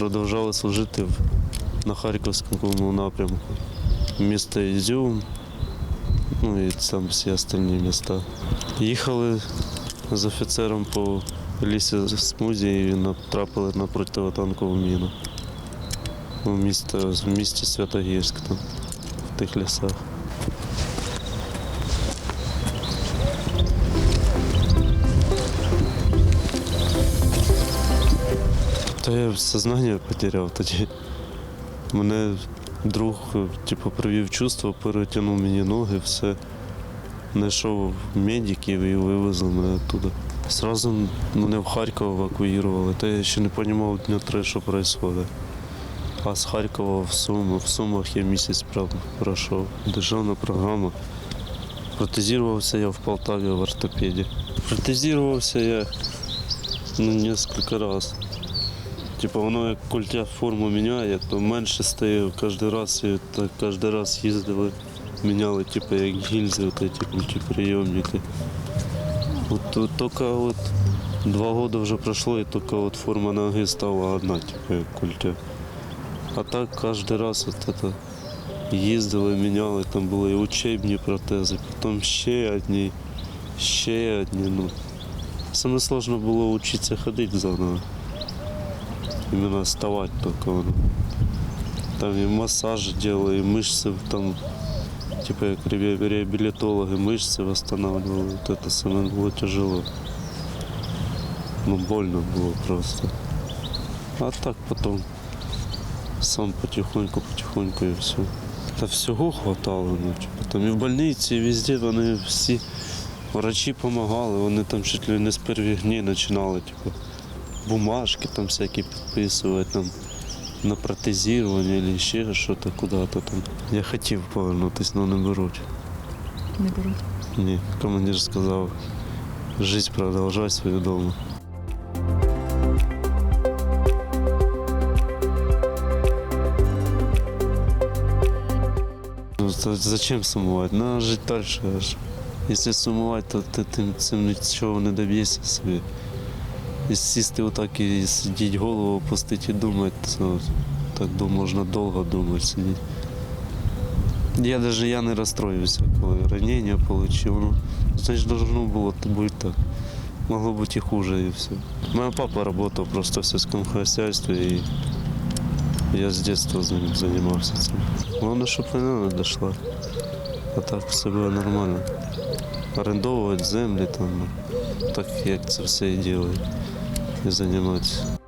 продовжали служити на Харківському напрямку. Місто Ізюм, ну і там всі остальні міста. Їхали з офіцером по лісі смузі і натрапили на противотанкову міну. У місті, в місті Святогірськ там, в тих лісах. Та я сознання потеряв тоді. Мене друг типу, привів чувство, перетягнув мені ноги, все. Знайшов медиків і вивезли мене оттуда. Сразу мене в Харків евакуювали, та я ще не розумів дня три, що відбувається. А з Харкова в Суми, в Сумах я місяць пройшов. Державна програма. Протезувався я в Полтаві в ортопеді. Протезувався я ну, кілька разів. Типу воно як культя форму міняє, то менше стає кожен раз і так кожен раз їздили, міняли, типу як гільзи, от ці мультиприйомники. От, от тільки от два роки вже пройшло, і тільки от форма ноги стала одна, типу як культя. А так кожен раз от это їздили, міняли, там були і учебні протези, потім ще одні, ще одні. Ну. Саме сложно було вчитися ходити заново Именно вставать только. ну. Там и массаж делали, и мышцы там, типа как ре- реабилитологи, мышцы восстанавливали. Вот это самое было тяжело. Ну, больно было просто. А так потом сам потихоньку, потихоньку и все. Та всього хватало, ну, типу, там і в больниці, і везде вони всі врачі допомагали, вони там чуть ли не з перших днів починали, типу, бумажки там всякі підписувати там на протезування або ще щось куди-то там. Я хотів повернутися, але не беруть. Не беруть. Ні, командир сказав, життя продовжай свою вдома. Ну, то зачем сумувати? Надо жити далі. Якщо сумувати, то ти цим нічого не доб'єшся собі. І сісти отак і сидіти голову опустити і думати, то так можна довго думати сидіти. Я даже я не розстроївся, коли ранення отримав. Ну, значить, должно було бути так. Могло бути і хуже, і все. Моя папа працював просто в сільському хозяйстві, і я з дитинства з ним займався цим. Головне, щоб війна не дійшла. А так все було нормально. Орендовувати землі там, так як це все і робить. І займатися.